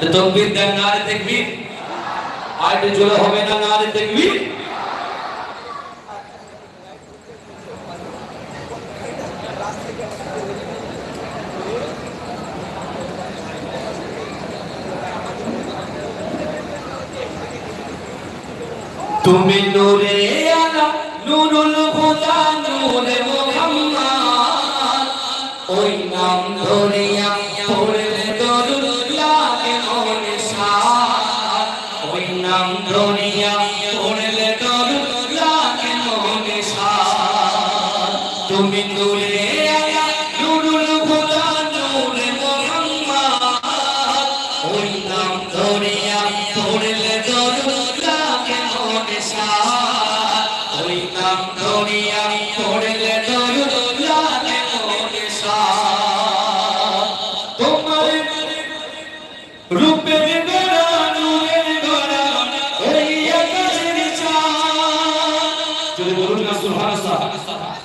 তকবীর দেন তাকবীর। জোরে হবে না তাকবীর। তুমি নূরে আলা, নূরুল হুদা, নূরে মুহাম্মদ। ওই নাম ধরে আমি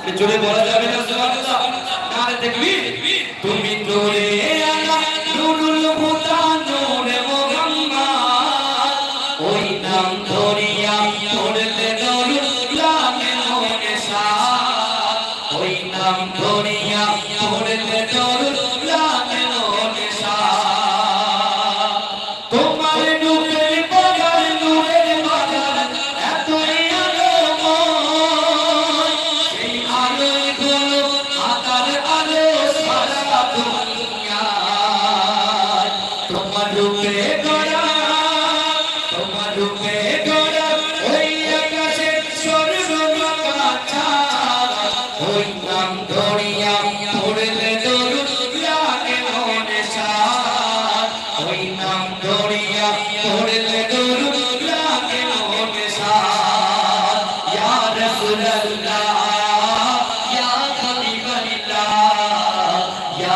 কিছুই বলা যাবে না, সুবহানাল্লাহ। নারে তাকবীর তুমি তোরে আলা নুরুল হুদা নূরে মুহাম্মদ। ওই নাম ধরিয়া পড়তে দরুদ ওই নাম ধরিয়া পড়তে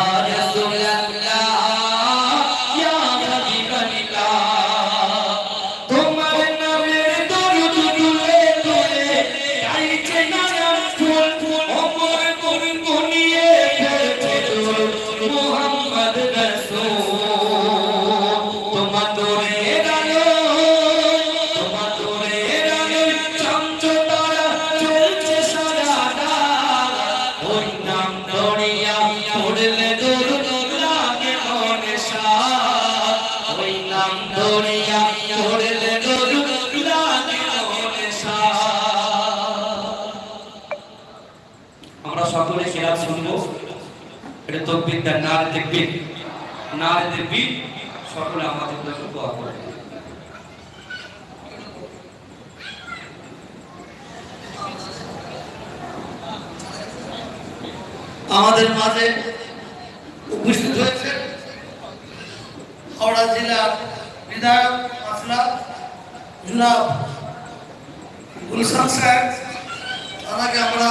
Yeah. আমরা সকলে খেলা শুনব। এটা তকবির তার নারে দেখবির নারে দেখবির সকলে আমাদের জন্য আমাদের মাঝে বিধায়ক আসলাম জুনাব গুলশান সাহেব তাদেরকে আমরা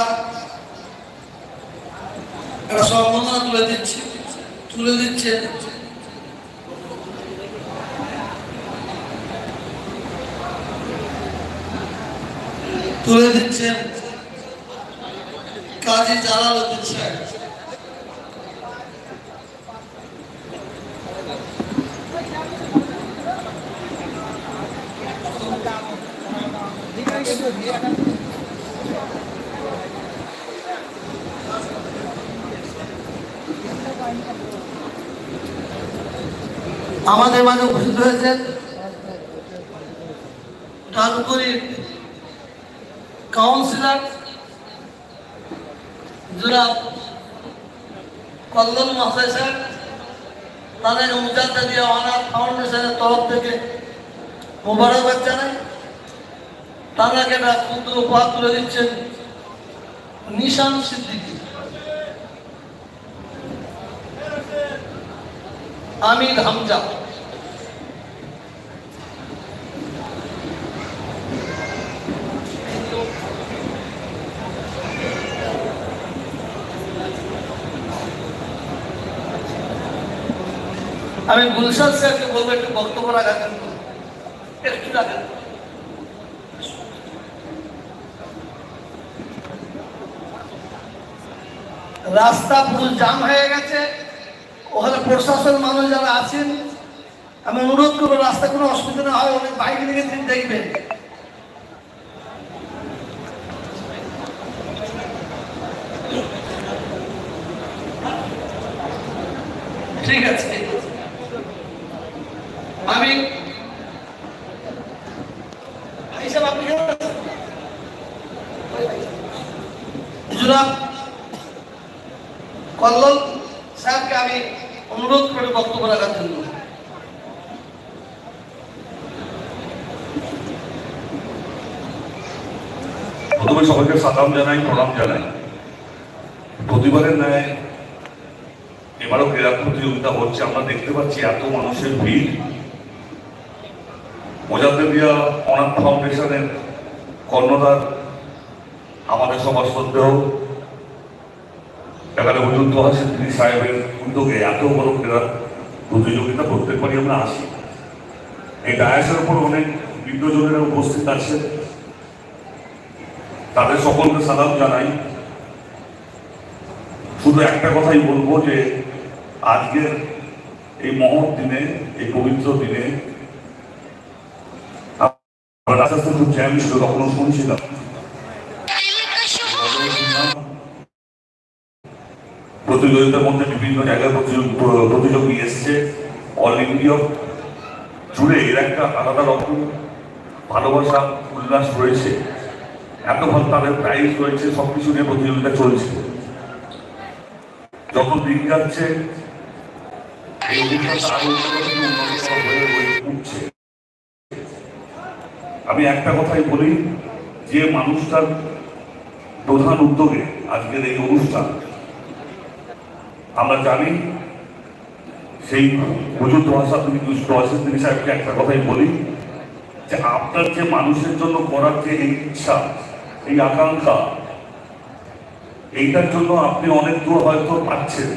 একটা সম্বন্ধনা তুলে দিচ্ছি, তুলে দিচ্ছে। তুলে দিচ্ছেন কাজী জালাল উদ্দিন সাহেব আমাদের মাঝে উপস্থিত হয়েছেন ডানকুড়ির কাউন্সিলর জনাব কল্লন মহাশয় স্যার, তাদের দিয়ে অনাথ ফাউন্ডেশনের তরফ থেকে মোবারকবাদ জানাই। তাদেরকে একটা ক্ষুদ্র উপহার তুলে দিচ্ছেন নিশান সিদ্দিকী। আমির হামজা। আমি গুলশান স্যারকে বলব, একটু বক্তব্য জন্য। একটু রাখেন রাস্তা পুরো জাম হয়ে গেছে। ওখানে প্রশাসন মানুষ যারা আছেন, আমি অনুরোধ করব রাস্তা কোনো অসুবিধা না হয় অনেক বাইক নিয়ে তিনি দেখবেন। ঠিক আছে আমি ভাই সাহেব আপনি কেমন আছেন? জনাব কল্লোল সাহেবকে আমি অনুরোধ করে বক্তব্য রাখার জন্য। প্রথমে সবাইকে সালাম জানাই, প্রণাম জানাই। প্রতিবারের ন্যায় এবারও ক্রীড়া প্রতিযোগিতা হচ্ছে, আমরা দেখতে পাচ্ছি এত মানুষের ভিড়। মোজাদ্দেদিয়া অনাথ ফাউন্ডেশনের কর্ণধার, আমাদের সবার শ্রদ্ধেয় এখানে হুজুর তোহা সিদ্দিকী সাহেবের উদ্যোগে এত বড় ক্রীড়া প্রতিযোগিতা প্রত্যেকবারই আমরা আসি। এই ডায়াসের উপর অনেক বিজ্ঞজনেরা উপস্থিত আছেন তাদের সকলকে সালাম জানাই। শুধু একটা কথাই বলব যে, আজকের এই মহৎ দিনে, এই পবিত্র দিনে, আমরা আস্তে খুব জ্যাম ছিল, তখনও শুনছিলাম। প্রতিযোগিতার মধ্যে বিভিন্ন জায়গায় প্রতিযোগী এসছে। অল ইন্ডিয়া জুড়ে এর একটা আলাদা রকম ভালোবাসা, উল্লাস রয়েছে। এত ভালো তাদের প্রাইজ রয়েছে, সবকিছু নিয়ে প্রতিযোগিতা চলছে। যত দিন যাচ্ছে আমি একটা কথাই বলি, যে মানুষটার প্রধান উদ্যোগে আজকের এই অনুষ্ঠান আমরা জানি সেই হুজুর দোয়াশা তিনি দোয়াশা তিনি সাহেবকে একটা কথাই বলি, যে আপনার যে মানুষের জন্য করার যে এই ইচ্ছা, এই আকাঙ্ক্ষা, এইটার জন্য আপনি অনেক দূর হয়তো পাচ্ছেন।